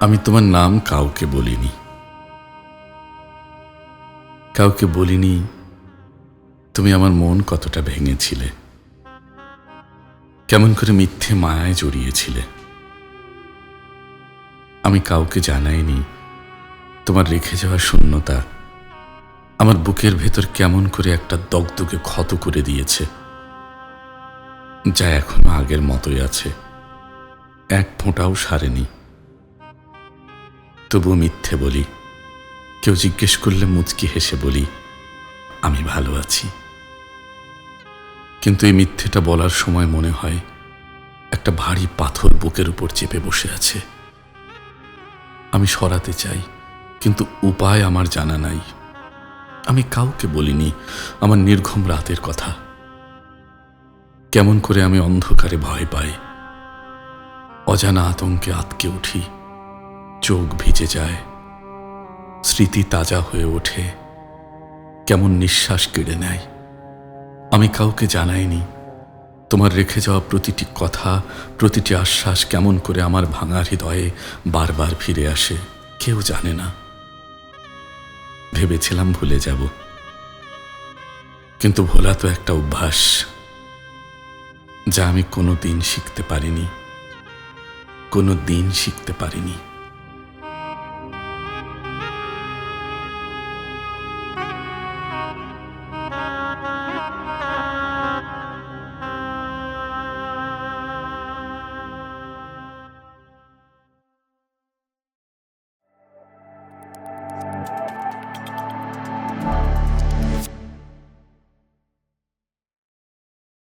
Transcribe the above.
আমি তোমার নাম কাউকে বলিনি। কাউকে বলিনি, তুমি আমার মন কতটা ভেঙেছিলে। কেমন করে মিথ্যে মায়ায় জড়িয়েছিলে। আমি কাউকে জানাইনি, তোমার রেখে যাওয়া শূন্যতা আমার বুকের ভেতর কেমন করে একটা দগদগে ক্ষত করে দিয়েছে, যা এখনও আগের মতোই আছে, এক ফোঁটাও সারেনি। তবু মিথ্যে বলি। কেউ জিজ্ঞেস করলে মুচকি হেসে বলি, আমি ভালো আছি। কিন্তু এই মিথ্যেটা বলার সময় মনে হয় একটা ভারী পাথর বুকের উপর চেপে বসে আছে। আমি সরাতে চাই, কিন্তু উপায় আমার জানা নাই। আমি কাউকে বলিনি, আমার নির্ঘুম রাতের কথা। কেমন করে আমি অন্ধকারে ভয় পাই, অজানা আতঙ্কে আতকে উঠি। চোখ ভিজে যায়। স্মৃতি তাজা হয়ে ওঠে। কেমন নিঃশ্বাস কেড়ে নেয়। আমি কাউকে জানাইনি। তোমার রেখে যাওয়া প্রতিটি কথা, প্রতিটি আশ্বাস কেমন করে আমার ভাঙা হৃদয়ে বারবার ফিরে আসে, কেউ জানে না। ভেবেছিলাম ভুলে যাব। কিন্তু ভোলা তো একটা অভ্যাস, যা আমি কোনো দিন শিখতে পারিনি। কোনো দিন শিখতে পারিনি।